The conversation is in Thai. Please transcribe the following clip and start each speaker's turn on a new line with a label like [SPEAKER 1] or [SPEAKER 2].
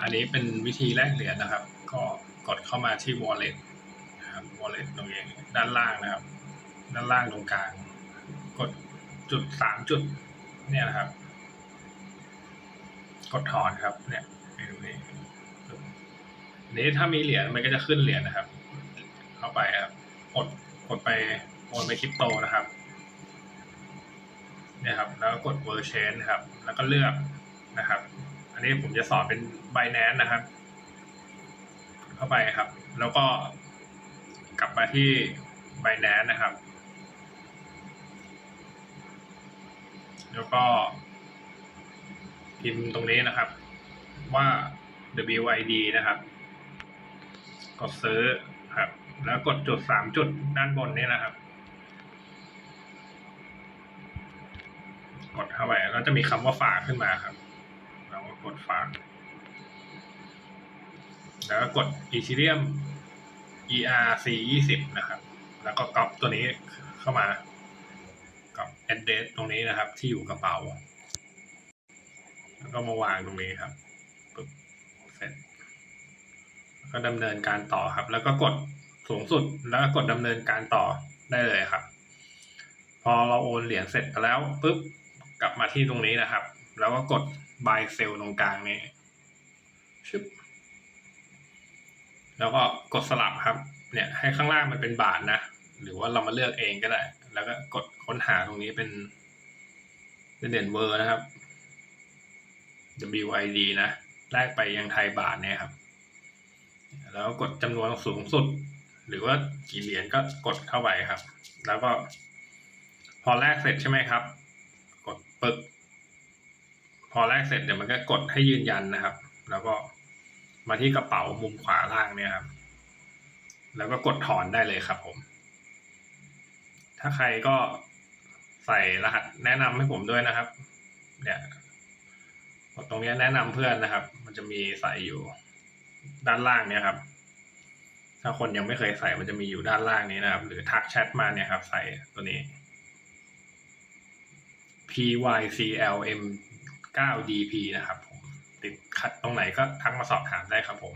[SPEAKER 1] อันนี้เป็นวิธีแลกเหรียญนะครับ ก็กดเข้ามาที่ wallet นะครับ wallet ตรงนี้ด้านล่างนะครับ ด้านล่างตรงกลาง กดจุดสามจุดเนี่ยนะครับ กดถอนครับ เนี่ยตรงนี้นี้ถ้ามีเหรียญมันก็จะขึ้นเหรียญนะครับ เข้าไปครับกดกดไปโอนไปคริปโตนะครับเนี่ยครับ แล้วก็กด v e r c h a n นครับ แล้วก็เลือกนะครับ อันนี้ผมจะสอนเป็น Binance นะครับ เข้าไปครับ แล้วก็กลับมาที่ Binance นะครับ แล้วก็ พิมพ์ตรงนี้นะครับ ว่า WID นะครับ กดซื้อครับ แล้วกดจุดสามจุดด้านบนนี้นะครับกดเข้าไปแล้วจะมีคำว่าฝากขึ้นมาครับ กดฝาก แล้วก็กด Ethereum ERC 20นะครับ แล้วก็ก๊อปตัวนี้เข้ามา กับ address ตรงนี้นะครับ ที่อยู่กระเป๋า แล้วก็มาวางตรงนี้ครับปึ๊บเสร็จ ก็ดำเนินการต่อครับ แล้วก็กดสูงสุดแล้วก็กดดำเนินการต่อได้เลยครับ พอเราโอนเหรียญเสร็จไปแล้วปุ๊บกลับมาที่ตรงนี้นะครับ แล้วก็กด buy sell ตรงกลางนี้ชึบแล้วก็กดสลับครับ เนี่ย ให้ข้างล่างมันเป็นบาทนะ หรือว่าเรามาเลือกเองก็ได้ แล้วก็กดค้นหาตรงนี้เป็นเป็นเหรียญเวอร์นะครับ WID นะ แลกไปยังไทยบาทเนี่ยครับ แล้วกดจำนวนสูงสุด หรือว่ากี่เหรียญก็กดเข้าไปครับ แล้วก็พอแลกเสร็จใช่ไหมครับ กดปึก พอแลกเสร็จเดี๋ยวมันก็กดให้ยืนยันนะครับ แล้วก็มาที่กระเป๋ามุมขวาล่างเนี่ยครับ แล้วก็กดถอนได้เลยครับผม ถ้าใครก็ใส่รหัสแนะนำให้ผมด้วยนะครับ เนี่ยกดตรงนี้แนะนำเพื่อนนะครับ มันจะมีใส่อยู่ด้านล่างเนี่ยครับ ถ้าคนยังไม่เคยใส่มันจะมีอยู่ด้านล่างนี้นะครับ หรือทักแชทมาเนี่ยครับ ใส่ตัวนี้ pyclm 9 dp นะครับผมติดขัดตรงไหนก็ทักมาสอบถามได้ครับผม